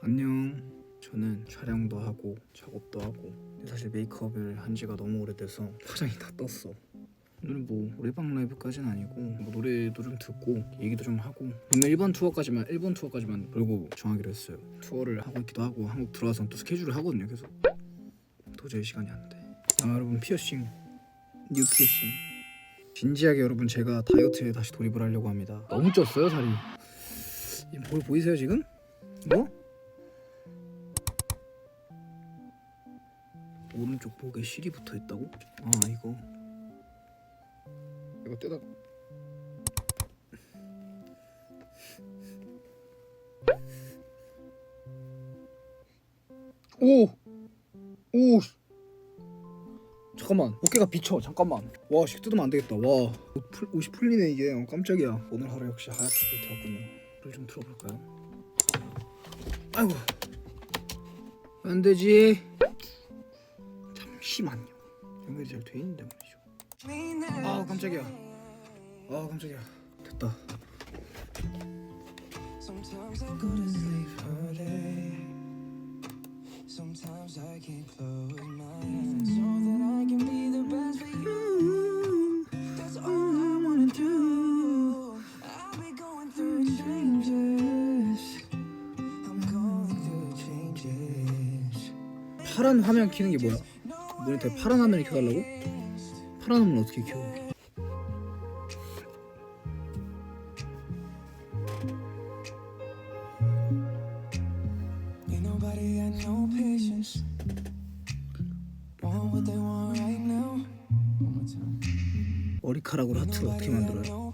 안녕. 저는 촬영도 하고 작업도 하고 사실 메이크업을 한 지가 너무 오래돼서 화장이 다 떴어. 오늘은 뭐 노래방 라이브까지는 아니고 뭐 노래도 좀 듣고 얘기도 좀 하고 오늘 일본 투어까지만 일본 투어까지만 돌고 정하기로 했어요. 투어를 하고 있기도 하고 한국 들어와서 또 스케줄을 하거든요. 계속 도저히 시간이 안 돼. 아 여러분 피어싱 뉴 피어싱 진지하게 여러분 제가 다이어트에 다시 돌입을 하려고 합니다. 너무 쪘어요 살이. 이볼 보이세요 지금? 뭐? 오른쪽 목에 실이 붙어 있다고? 아 이거 이거 떼다 오! 오! 씨. 잠깐만 어깨가 비쳐 잠깐만 와씨 뜯으면 안 되겠다 와옷 풀, 옷이 풀리네 이게 어, 깜짝이야 오늘 하루 역시 하얗게 불태웠군요 불 좀 틀어볼까요? 아이고 안 되지 잠시만요 연결이 잘 돼 있는데 말이죠 아 깜짝이야 아 깜짝이야 됐다. 파란 화면 키는 게 뭐야? 모니터에 파란 화면을 켜달라고? 파란 화면 어떻게 켜? 머리카락으로 하트를 어떻게 만들어요?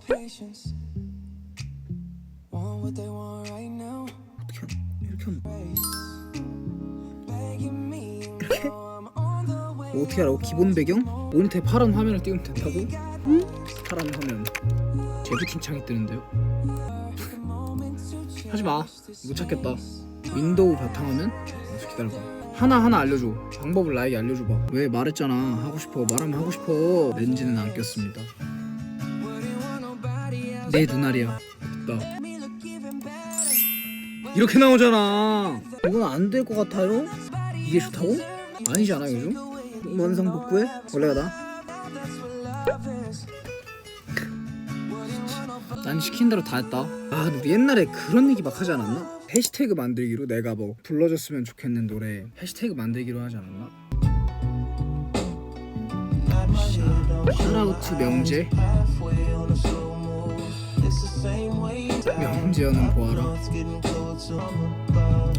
어떻게 하- 이렇게 하면 이렇게? 뭐 어떻게 하라고? 기본 배경? 모니터에 파란 화면을 띄우면 된다고? 파란 화면 재부팅 창이 뜨는데요? 하지마 못 찾겠다 윈도우 바탕화면? 어서 기다려봐 하나하나 알려줘 방법을 나에게 알려줘봐 왜 말했잖아 하고 싶어 말하면 하고 싶어 렌즈는 안 꼈습니다. 내 눈알이야 됐다. 이렇게 나오잖아 이건 안 될 것 같아요? 이게 좋다고? 아니지 않아 요즘? 원상복구해? 원래가 나? 난 시킨 대로 다 했다 아 우리 옛날에 그런 얘기 막 하지 않았나? 해시태그 만들기로 내가 뭐 불러줬으면 좋겠는 노래 해시태그 만들기로 하지 않았나? 샤라우트 명재 명재현은 보아라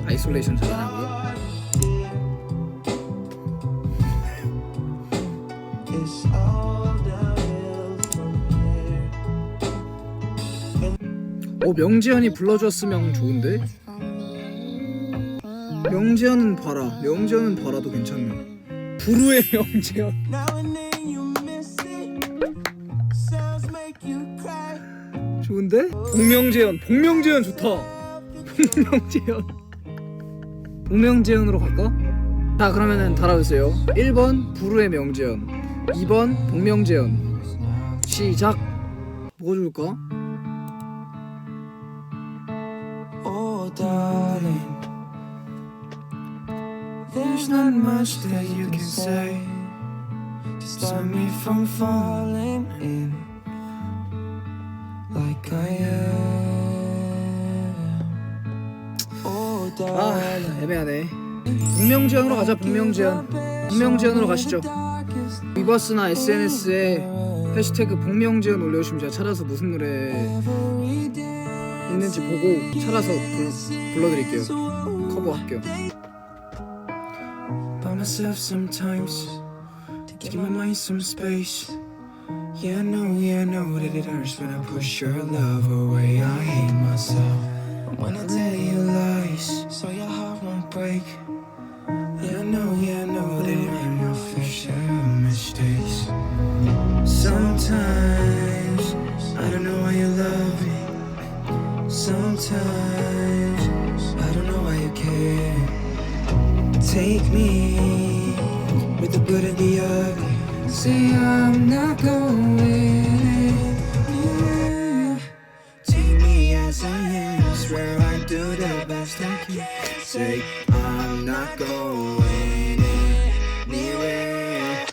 아이솔레이션 잘하냐고요? 어 명재현이 불러줬으면 좋은데? 명재현은 봐라. 명재현은 봐라도 괜찮네. 부르의 cry. 좋은데? 복명재현 복명재현 좋다. 복명재현 복명재현으로 갈까? 자 그러면은 달아주세요. 1번 부르의 명재현 2번 복명재현 시작 뭐 줄까? Oh, darling. There's not much that you can say to stop me from falling in like I am. Oh, 아 darling. 애매하네 복명재현으로 가자 복명재현 복명재현으로 가시죠 위버스나 SNS에 해시태그 복명재현 올려주시면 제가 찾아서 무슨 노래. 있는지 보고 찾아서 불, 불러드릴게요 커버할게요 by myself sometimes to give my mind some space. Yeah, I know, yeah, I know that it hurts when I push your love away. I hate myself when I tell you lies, so your heart won't break. sometimes I don't know why you care. Take me with the good and the ugly. Say I'm not going. Yeah. Take me as I am. Swear I do the best I can. Say I'm not going anywhere.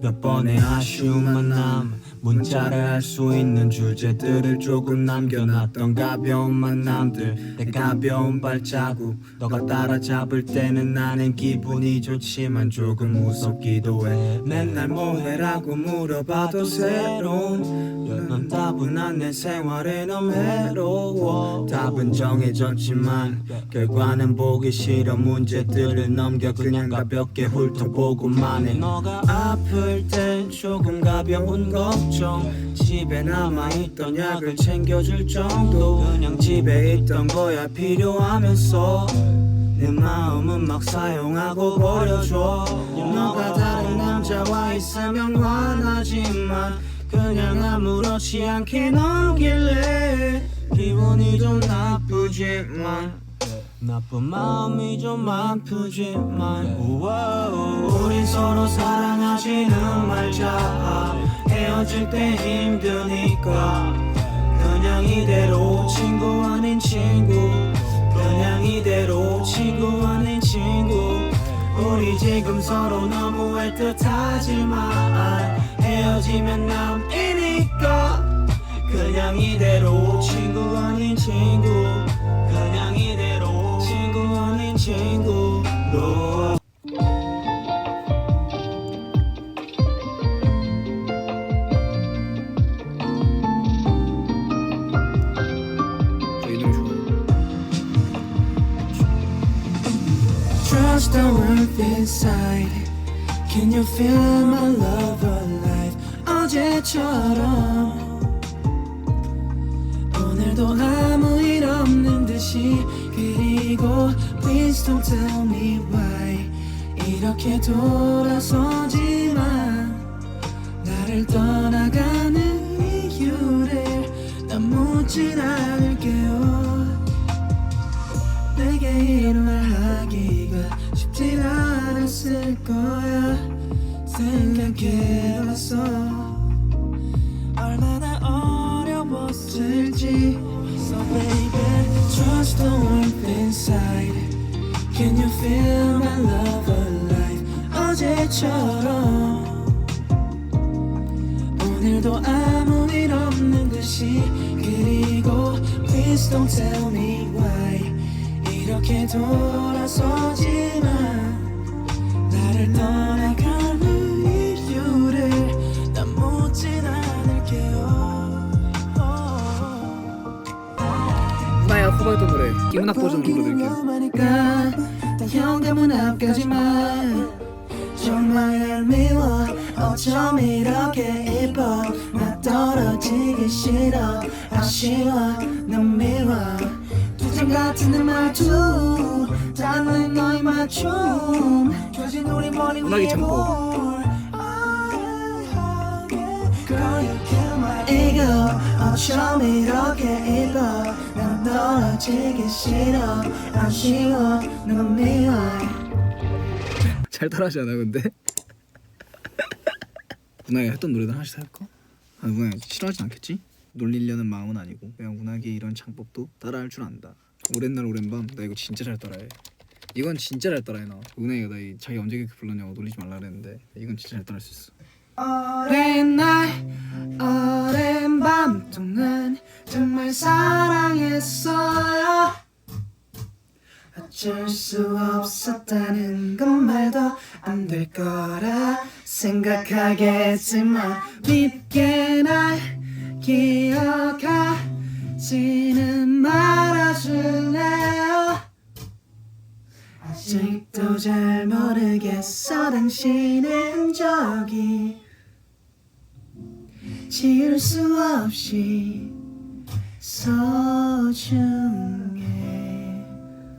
몇 번의 아쉬움만 남은 문자를 할 수 있는 주제들을 조금 남겨놨던 가벼운 만남들. 내 가벼운 발자국 너가 따라잡을 때는 나는 기분이 좋지만 조금 무섭기도 해. 맨날 뭐해라고 물어봐도 새로운 넌 따분한 내 생활에 너무 해로워. 답은 정해졌지만 결과는 보기 싫어. 문제들을 넘겨 그냥 가볍게 훑어보고만 해. 너가 아플 땐 조금 가벼운 걱정 집에 남아있던 약을 챙겨줄 정도. 그냥 집에 있던 거야 필요하면서. 내 마음은 막 사용하고 버려줘. 너가 다른 남자와 있으면 화나지만 그냥 아무렇지 않게 넘길래 기분이 좀 나쁘지만 나쁜 마음이 좀 아프지만 우와, 우리 서로 사랑하지는 말자. 헤어질 때 힘드니까. 그냥 이대로 친구 아닌 친구. 그냥 이대로 친구 아닌 친구. 우리 지금 서로 너무 애틋하지만 헤어지면 남이니까. 그냥 이대로 친구 아닌 친구 노래 좋아요 Trust the warmth inside. Can you feel my love alive? 어제처럼 오늘도 아무 일 없는 듯이 그리고 Please don't tell me why 이렇게 돌아서지만 나를 떠나가는 이유를 난 묻진 않을게요. 내게 이런 말 하기가 쉽진 않았을 거야 생각해봤어. 얼마나 어려웠을지. So baby trust the warmth inside Can you feel my love alive 어제처럼 오늘도 아무 일 없는 듯이 그리고 Please don't tell me why 이렇게 돌아서지만 불러드릴게요 현감은 앞까지만 정말 얄미워. 어쩜 이렇게 이뻐. 나 떨어지기 싫어. 아쉬워. 넌 미워. 두장 같은 내 말투. 닿는 너의 맞춤. 켜진 우리 머리 음악이 위에 창법. 볼 kill ego 어쩜 이렇게 이뻐. 난 떨어지기 싫어. 아쉬워. 넌 미워. 잘 따라하지 않아요 근데? 문학이 했던 노래들 하나씩 할까? 아 문학이 싫어하진 않겠지? 놀리려는 마음은 아니고 그냥 문학이 이런 창법도 따라할 줄 안다. 오랜 날 오랜 밤 나 이거 진짜 잘 따라해. 이건 진짜 잘 따라해 나. 문학이가 나 이 자기 언제 그렇게 불렀냐고 놀리지 말라 그랬는데 이건 진짜 잘 따라할 수 있어 오랜 날 오랜 밤 동안 정말 사랑했어요. 어쩔 수 없었다는 건 말도 안 될 거라 생각하겠지만 밉게 날 기억하지는 말아줄래요? 아직도 잘 모르겠어 당신의 적이 지울 수 없이 소중해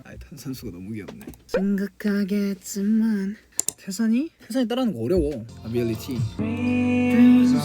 아 탄산수가 너무 귀엽네. 생각하겠지만 태산이? 태산이 따라하는 거 어려워. 아 리얼리티 Dreams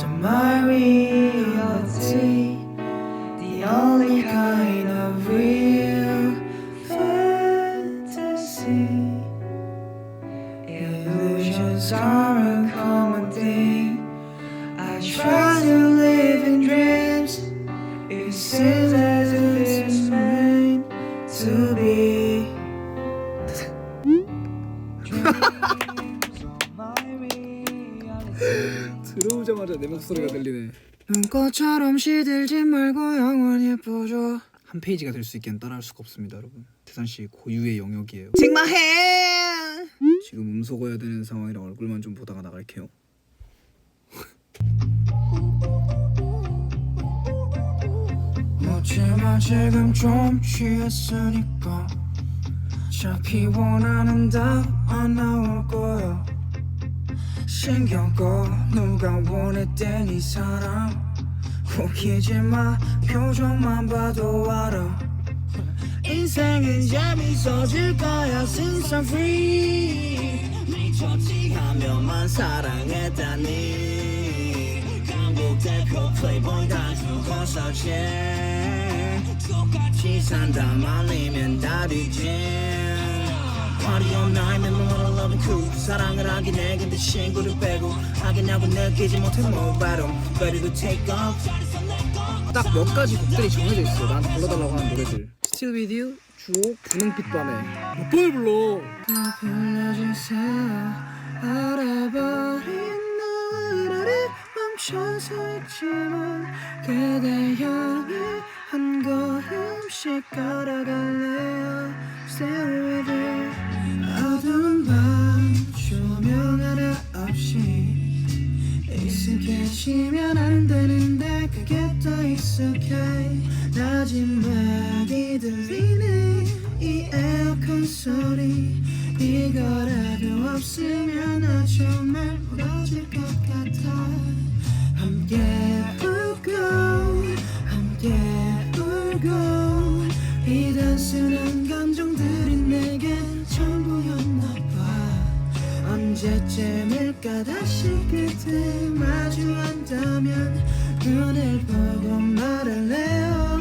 나오자마자 내 목소리가 들리네. 눈꽃처럼 시들지 말고 영원히 예뻐져 한 페이지가 될 수 있게는 따라할 수가 없습니다 여러분. 태산 씨 고유의 영역이에요. hand 지금 음소거해야 되는 상황이라 얼굴만 좀 보다가 나갈게요. 묻지마 지금 좀 취했으니까. 어차피 원하는 답안 나올 거야 꺼 누가 원했대 네 사랑 웃기지마 표정만 봐도 알아. 인생은 재밌어질 거야 since I'm free. 미쳤지 하면만 사랑했다니. 한국 대표 플레이보이 다 죽었었지 똑같이 산다 말리면 답이지 화려한 나의 메모를 loving cool. 사랑을 하긴 해 근데 친구를 빼고 하겠냐고 느끼지 못해 모바로 Ready to take off. 딱 몇 가지 곡들이 정해져 있어 나한테 불러달라고 하는 노래들. Still with you 주옥 분홍빛 밤에. 몇 번을 불러. 다 불러진 새야 알아버린 너를 멈춰서 있지만 그대 향해 한 걸음씩 걸어갈래요. Stay with you 익숙해지면 안 되는데 그게 더 익숙해. 낮은 막이 들리는 이 에어컨 소리. 이거라도 없으면 나 정말 무너질 것 같아. 함께 언제쯤일까 다시 그때 마주한다면 눈을 보고 말할래요?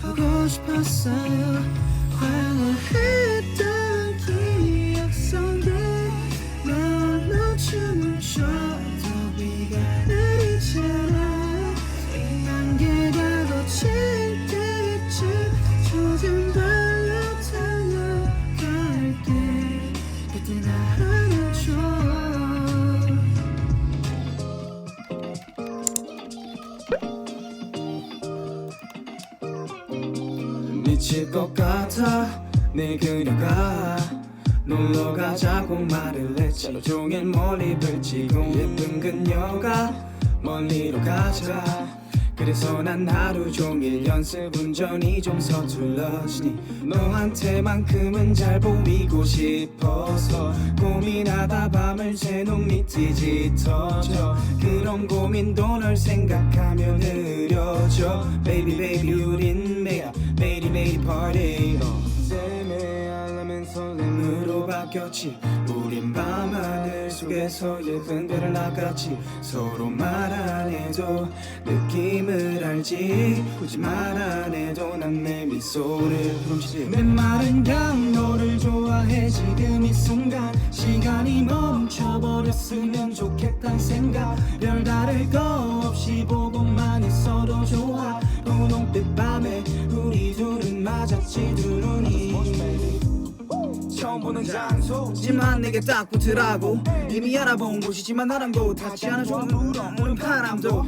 보고 싶었어요. 화해 같아. 내 그녀가 놀러 가자고 말을 했지. 하루 종일 멀리 펼치고 예쁜 그녀가 멀리로 가자. 그래서 난 하루 종일 연습 운전이 좀 서툴러지니 너한테만큼은 잘 보이고 싶어서 고민하다 밤을 새놓은 밑이 짙어져. 그런 고민도 널 생각하면 느려져. Baby baby 우린 매일 매일 매일 party 쌤의 알람은 설렘으로 바뀌었지. 우린 밤하늘 속에서 예쁜 별을 낚았지. 서로 말 안 해도 느낌을 알지. 굳이 말 안 해도 난 내 미소를 훔치지. 내 말은 그냥 너를 좋아해. 지금 이 순간 시간이 멈춰버렸으면 좋겠단 생각. 별다를 거 지두 눈이 처음 보는 장소지만 내게 딱 붙으라고. 이미 알아본 곳이지만 나랑 도 닿지 않아. 좋은 우렁 오는 바람도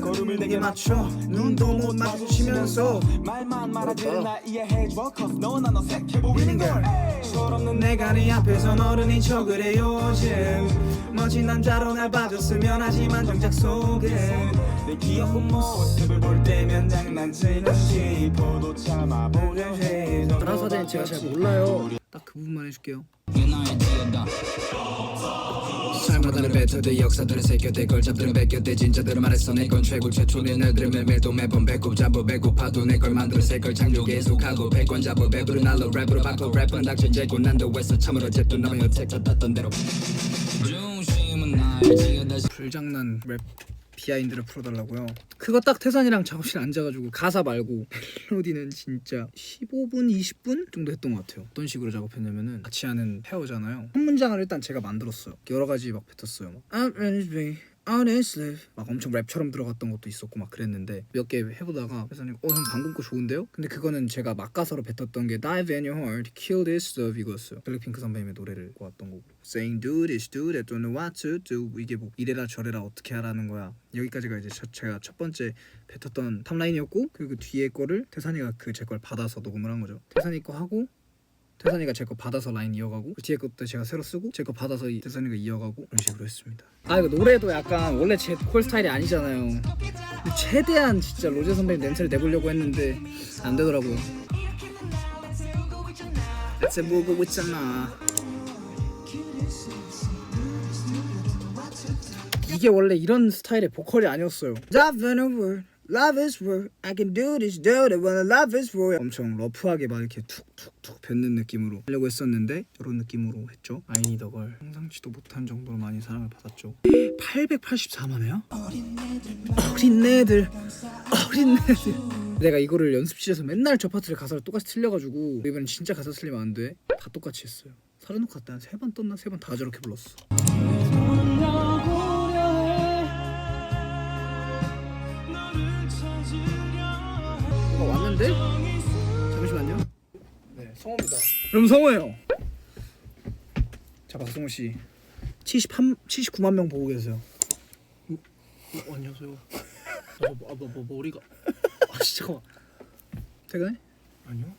걸음을 내게 맞춰 눈도 못 마주치면서 말만 말하지 나 이해해줘. Cause 난 어색해 보이는 걸. 철없는 내가 네 앞에서 어른인 척을 해 요즘 멋진 남자로 날 봐줬으면 하지만 정작 속에 내 귀여운 모습을 볼 때면 장난치나 싶어도 참아보려 해도 가사는 제가 잘 몰라요. 딱 그 부분만 해줄게요 삶마다는 뱉어대 역사들은 새겨대 걸 잡들은 베껴대. 진짜들은 말했어 내건 최고 최초의 날들은 매일도 매번 배꼽 잡아 배고파도 내 걸 만들어 새걸 창조 계속하고. 백권 잡아 배부른 날로 랩으로 바꿔. 랩은 닥쳐 재고 난도 했어 참으로 잽도 남의 여택 잡았던 대로. 불장난 랩 비하인드를 풀어달라고요. 그거 딱 태산이랑 작업실 앉아가지고 가사 말고 멜로디는 진짜 15분 20분 정도 했던 것 같아요. 어떤 식으로 작업했냐면은 같이 하는 페어잖아요. 한 문장을 일단 제가 만들었어요. 여러 가지 막 뱉었어요. 막 I'm ready to be honestly 막 엄청 랩처럼 들어갔던 것도 있었고 막 그랬는데 몇 개 해보다가 회사님 어 형 방금 거 좋은데요? 근데 그거는 제가 막 가사로 뱉었던 게 Dive in your heart, kill this stuff 이거였어요. 블랙핑크 선배님의 노래를 왔던 거고 Saying do this, do that, don't know what to do. 이게 뭐 이래라 저래라 어떻게 하라는 거야. 여기까지가 이제 저- 제가 첫 번째 뱉었던 탑라인이었고 그리고 뒤에 거를 태산이가 그 제 걸 받아서 녹음을 한 거죠. 태산이 거 하고 태산이가 제 거 받아서 라인 이어가고 그 뒤에 것도 제가 새로 쓰고 제 거 받아서 이 태산이가 이어가고 그런 식으로 했습니다. 아 이거 노래도 약간 원래 제 콜 스타일이 아니잖아요. 최대한 진짜 로제 선배님 냄새를 내보려고 했는데 안 되더라고요. 대체 보고 있잖아. 이게 원래 이런 스타일의 보컬이 아니었어요. Love is word. I can do this, do it when love is word. 엄청 러프하게 막 이렇게 툭툭툭 뱉는 느낌으로 하려고 했었는데 이런 느낌으로 했죠. 아이니 더걸 상상치도 못한 정도로 많이 사랑을 받았죠. 884만 회요? 어린 애들, 어린 애들. 내가 이거를 연습실에서 맨날 저 파트를 가사를 똑같이 틀려가지고 이번엔 진짜 가사 틀리면 안 돼. 다 똑같이 했어요. 살아놓고 갔다 한세 번 떴나 세 번 다 저렇게 불렀어. 어, 왔는데? 잠시만요. 네, 성호입니다. 그럼 성호예요. 자, 박성호 씨. 73, 79만 명 보고 계세요. 어, 안녕하세요. 아, 뭐, 아, 뭐, 뭐 머리가 아, 진짜 잠깐만. 퇴근해? 아니요.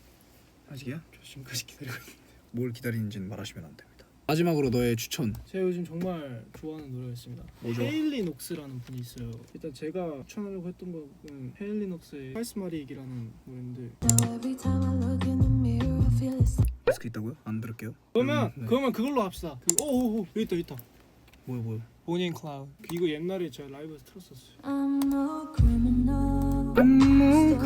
아직이야? 저 지금까지 기다리고 있는데. 뭘 기다리는지는 말하시면 안 됩니다. 마지막으로 너의 추천. 제가 요즘 정말 좋아하는 노래가 있습니다. 뭐죠? 헤일리 녹스라는 분이 있어요. 일단 제가 추천하려고 했던 곡은 헤일리 녹스의 파이스마릭이라는 노래인데 Every time I look in the mirror, I feel the 디스크 있다고요? 안 들을게요. 그러면 음, 네. 그러면 그걸로 합시다. 그, 오오오 여기 있다 여기 있다. 뭐요 뭐요? 보니 앤 클라우드. 이거 옛날에 제가 라이브에서 틀었었어요. I'm no criminal. I'm no Still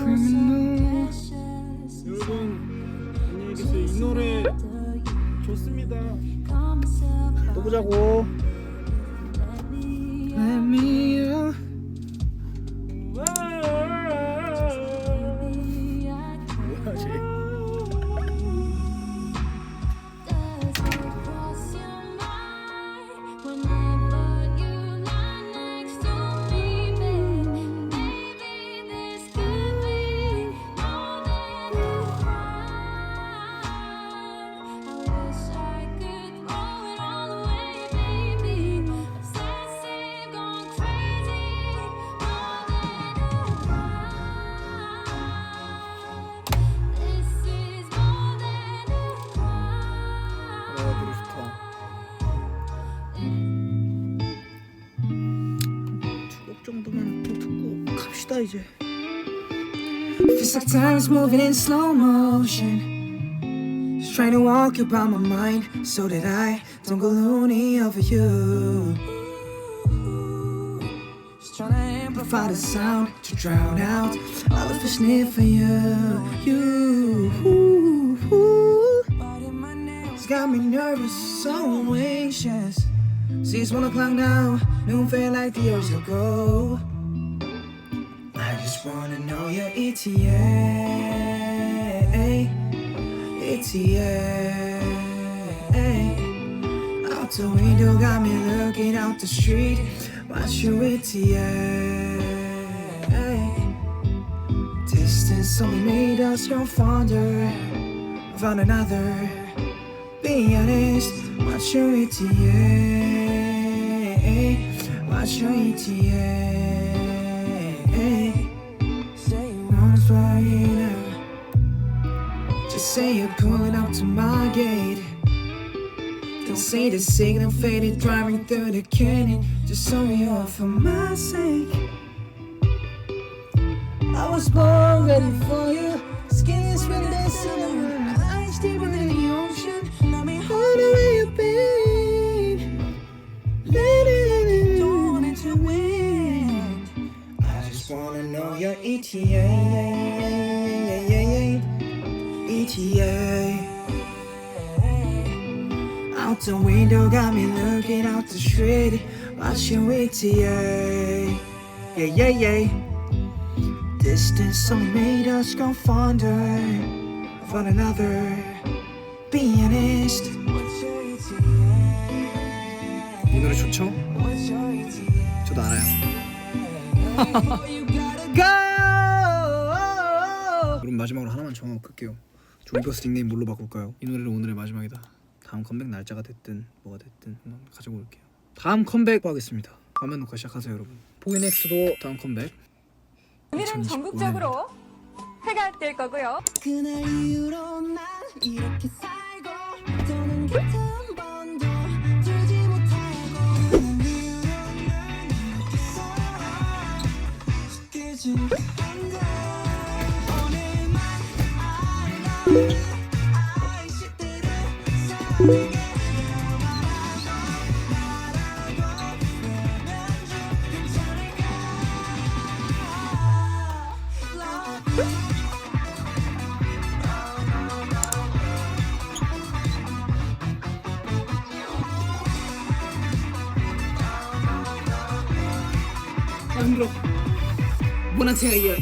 Hatta. Feels like time's moving in slow motion. Just trying to walk you my mind so that I don't go loony over you. Just trying to amplify the sound to drown out all of the sniff for you. You. It's got me nervous, so anxious. See, it's one o'clock now. Noon felt like years ago. Just wanna know your ETA. ETA. Out the window, got me looking out the street. Watch your ETA? Distance only made us grow fonder of one another. Be honest, what's your ETA? Watch your ETA? You. Just say you're pulling up to my gate. Don't say the signal faded, driving through the canyon. Just so you're for my sake. I was born ready for you. Skin is really dancing, eyes deeper than wanna know your E ETA. ETA. Out the window, got me looking out the street. Watching ETA. Yeah, yeah, yeah. Distance only made us go fonder of one another. Be honest. What's your ETA? 이 노래 좋죠? What's your ETA? 저도 알아요. 그럼 마지막으로 하나만 정하고 끌게요. 조이버스 닉네임 뭘로 바꿀까요? 이 노래를 오늘의 마지막이다. 다음 컴백 날짜가 됐든 뭐가 됐든 한번 가지고 올게요. 다음 컴백 하겠습니다. 화면 녹화 시작하세요, 여러분. 포인엑스도 다음 컴백. 오늘은 2025 전국적으로 회가 될 거고요. 그날 이후로 난 이렇게 살고 더는 곁에 Thank you.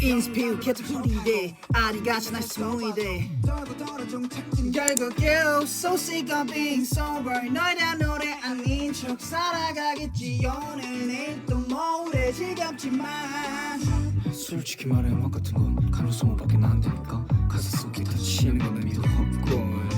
인스피우 개트 후리데 아리가시 날 스모이데 결국 you so sick of being sober. 너에 대한 노래 아닌 척 살아가겠지. 오늘 내일 또 모레 지겹지만. 솔직히 말해 음악 같은 건 가능성 밖에 안 되니까 가사 속 기타 치는 건 의미도 없고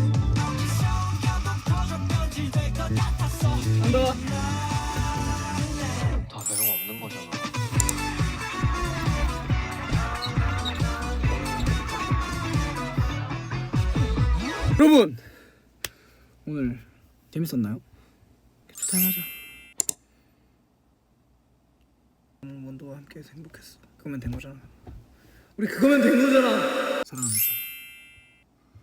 여러분 오늘 재밌었나요? 오늘 원도와 함께해서 행복했어. 그거면 된 거잖아. 우리 그거면 된 거잖아. 사랑합니다